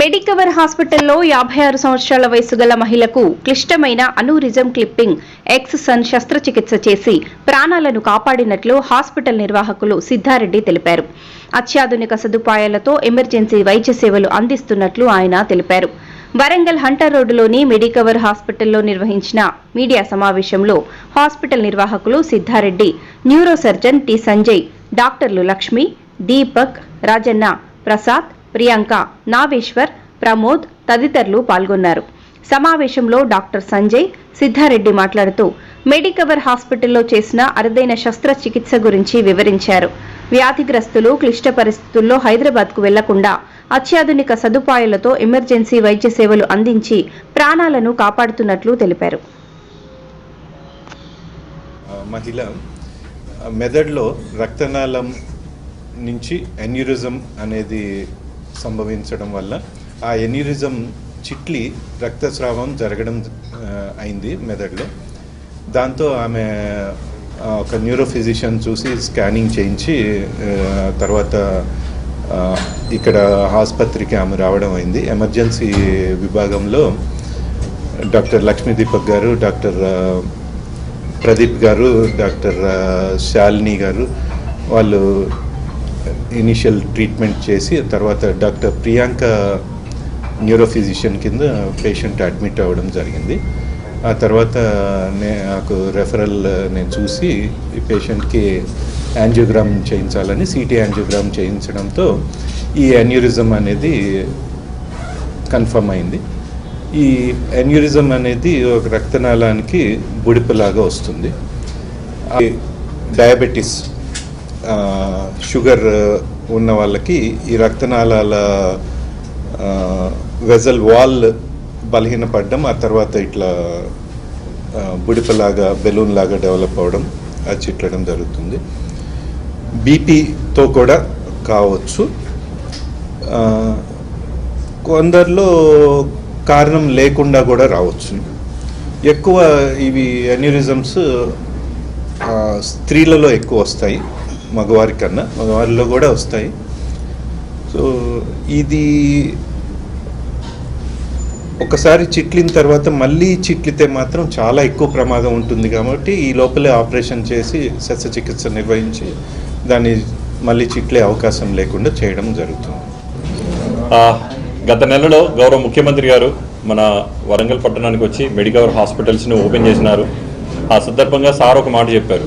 Medicover హాస్పిటల్లో యాభై ఆరు సంవత్సరాల వయసు గల మహిళకు క్లిష్టమైన అనూరిజం క్లిప్పింగ్ ఎక్స్ సన్ శస్త్రచికిత్స చేసి ప్రాణాలను కాపాడినట్లు హాస్పిటల్ నిర్వాహకులు సిద్ధారెడ్డి తెలిపారు. అత్యాధునిక సదుపాయాలతో ఎమర్జెన్సీ వైద్య సేవలు అందిస్తున్నట్లు ఆయన తెలిపారు. వరంగల్ హంటర్ రోడ్డులోని మెడికవర్ హాస్పిటల్లో నిర్వహించిన మీడియా సమావేశంలో హాస్పిటల్ నిర్వాహకులు సిద్ధారెడ్డి న్యూరోసర్జన్ టి సంజయ్ డాక్టర్లు లక్ష్మి దీపక్ రాజన్న ప్రసాద్ ప్రియాంక నావేశ్వర్ ప్రమోద్ తదితరులు పాల్గొన్నారు. సమావేశంలో డాక్టర్ సంజయ్ సిద్ధారెడ్డి మాట్లాడుతూ మెడికవర్ హాస్పిటల్లో చేసిన అరుదైన శస్త్రచికిత్స గురించి వివరించారు. వ్యాధిగ్రస్తులు క్లిష్ట పరిస్థితుల్లో హైదరాబాద్కు వెళ్ళకుండా అత్యాధునిక సదుపాయాలతో ఎమర్జెన్సీ వైద్య సేవలు అందించి ప్రాణాలను కాపాడుతున్నట్లు తెలిపారు. మహిళ మెదడులో రక్తనాళం నుంచి ఎన్యూరిజం అనేది సంభవించడం వల్ల ఆ ఎనిరిజం చిట్లి రక్తస్రావం జరగడం అయింది మెదడులో. దాంతో ఆమె ఒక న్యూరో ఫిజిషియన్ చూసి స్కానింగ్ చేయించి తర్వాత ఇక్కడ ఆసుపత్రికి ఆమె రావడం అయింది. ఎమర్జెన్సీ విభాగంలో డాక్టర్ లక్ష్మీ దీపక్ గారు డాక్టర్ ప్రదీప్ గారు డాక్టర్ శాలిని గారు వాళ్ళు ఇనిషియల్ ట్రీట్మెంట్ చేసి తర్వాత డాక్టర్ ప్రియాంక న్యూరోఫిజిషియన్ కింద పేషెంట్ అడ్మిట్ అవ్వడం జరిగింది. ఆ తర్వాత నే నాకు రెఫరల్ నేను చూసి ఈ పేషెంట్కి యాంజియోగ్రామ్ చేయించాలని సిటీ యాంజియోగ్రామ్ చేయించడంతో ఈ అన్యూరిజం అనేది కన్ఫర్మ్ అయింది. ఈ ఎన్యూరిజం అనేది ఒక రక్తనాళానికి బుడిపలాగా వస్తుంది. డయాబెటీస్ షుగర్ ఉన్న వాళ్ళకి ఈ రక్తనాళాల వెజల్ వాల్ బలహీనపడడం ఆ తర్వాత ఇట్లా బుడిపలాగా బెలూన్ లాగా డెవలప్ అవ్వడం అది చిట్లడం జరుగుతుంది. బీపీతో కూడా కావచ్చు. కొందరిలో కారణం లేకుండా కూడా రావచ్చు. ఎక్కువ ఇవి అన్యూరిజమ్స్ స్త్రీలలో ఎక్కువ వస్తాయి. మగవారి కన్నా మగవారిలో కూడా వస్తాయి. సో ఇది ఒకసారి చిట్లిన తర్వాత మళ్ళీ చిట్లితే మాత్రం చాలా ఎక్కువ ప్రమాదం ఉంటుంది కాబట్టి ఈ లోపలే ఆపరేషన్ చేసి శస్త్రచికిత్స నిర్వహించి దాన్ని మళ్ళీ చిట్లే అవకాశం లేకుండా చేయడం జరుగుతుంది. గత నెలలో గౌరవ ముఖ్యమంత్రి గారు మన వరంగల్ పట్టణానికి వచ్చి మెడికవర్ హాస్పిటల్స్ని ఓపెన్ చేసినారు. ఆ సందర్భంగా సార్ ఒక మాట చెప్పారు.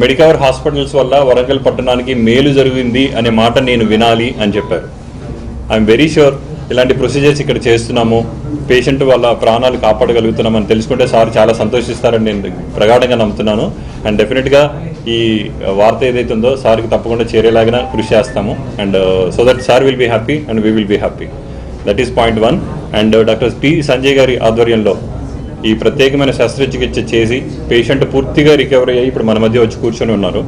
మెడికవర్ హాస్పిటల్స్ వల్ల వరంగల్ పట్టణానికి మేలు జరిగింది అనే మాట నేను వినాలి అని చెప్పారు. ఐఎమ్ వెరీ షూర్ ఇలాంటి ప్రొసీజర్స్ ఇక్కడ చేస్తున్నాము. పేషెంట్ వాళ్ళ ప్రాణాలు కాపాడగలుగుతున్నామని తెలుసుకుంటే సార్ చాలా సంతోషిస్తారని నేను ప్రగాఢంగా నమ్ముతున్నాను. అండ్ డెఫినెట్గా ఈ వార్త ఏదైతే ఉందో సార్కి తప్పకుండా చేరేలాగా కృషి చేస్తాము. And so that sir will be happy and we will be happy that is point one and doctor P Sanjay గారి ఆధ్వర్యంలో ఈ ప్రత్యేకమైన శస్త్రచికిత్స చేసి పేషెంట్ పూర్తిగా రికవరీ అయ్యి ఇప్పుడు మన మధ్య వచ్చి కూర్చొని ఉన్నారు.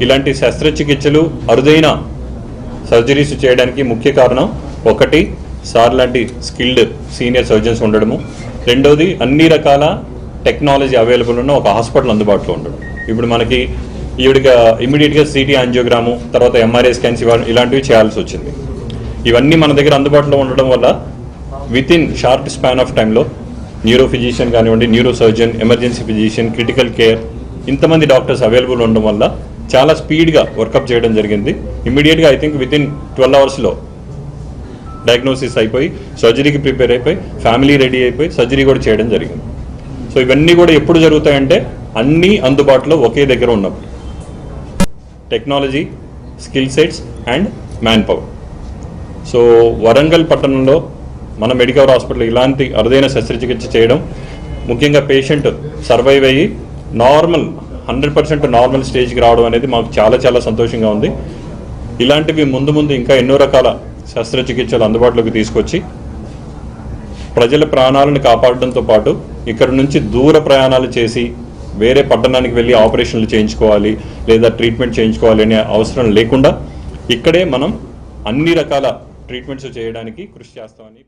ఇలాంటి శస్త్రచికిత్సలు అరుదైన సర్జరీస్ చేయడానికి ముఖ్య కారణం ఒకటి సార్ లాంటి స్కిల్డ్ సీనియర్ సర్జన్స్ ఉండడము. రెండవది అన్ని రకాల టెక్నాలజీ అవైలబుల్ ఉన్న ఒక హాస్పిటల్ అందుబాటులో ఉండడం. ఇప్పుడు మనకి ఈవిడిగా ఇమీడియట్గా సిటీ యాంజియోగ్రాము తర్వాత ఎంఆర్ఐ స్కాన్స్ ఇవ- ఇలాంటివి చేయాల్సి వచ్చింది. ఇవన్నీ మన దగ్గర అందుబాటులో ఉండడం వల్ల with in short span of టైంలో న్యూరో ఫిజిషియన్ కానివ్వండి neuro surgeon emergency physician critical care ఇంతమంది డాక్టర్స్ అవైలబుల్ ఉండడం వల్ల చాలా స్పీడ్గా వర్కప్ చేయడం జరిగింది. ఇమీడియట్గా I think with in twelve అవర్స్లో డయాగ్నోసిస్ అయిపోయి సర్జరీకి ప్రిపేర్ అయిపోయి ఫ్యామిలీ రెడీ అయిపోయి సర్జరీ కూడా చేయడం జరిగింది. సో ఇవన్నీ కూడా ఎప్పుడు జరుగుతాయంటే అన్నీ అందుబాటులో ఒకే దగ్గర ఉన్నప్పుడు. Technology skill sets and manpower so Warangal పట్టణంలో మన మెడికవర్ హాస్పిటల్ ఇలాంటి అరుదైన శస్త్రచికిత్స చేయడం ముఖ్యంగా పేషెంట్ సర్వైవ్ అయ్యి నార్మల్ హండ్రెడ్ పర్సెంట్ నార్మల్ స్టేజ్కి రావడం అనేది మాకు చాలా చాలా సంతోషంగా ఉంది. ఇలాంటివి ముందు ముందు ఇంకా ఎన్నో రకాల శస్త్రచికిత్సలు అందుబాటులోకి తీసుకొచ్చి ప్రజల ప్రాణాలను కాపాడడంతో పాటు ఇక్కడ నుంచి దూర ప్రయాణాలు చేసి వేరే పట్టణానికి వెళ్ళి ఆపరేషన్లు చేయించుకోవాలి లేదా ట్రీట్మెంట్ చేయించుకోవాలి అనే అవసరం లేకుండా ఇక్కడే మనం అన్ని రకాల ట్రీట్మెంట్స్ చేయడానికి కృషి చేస్తామని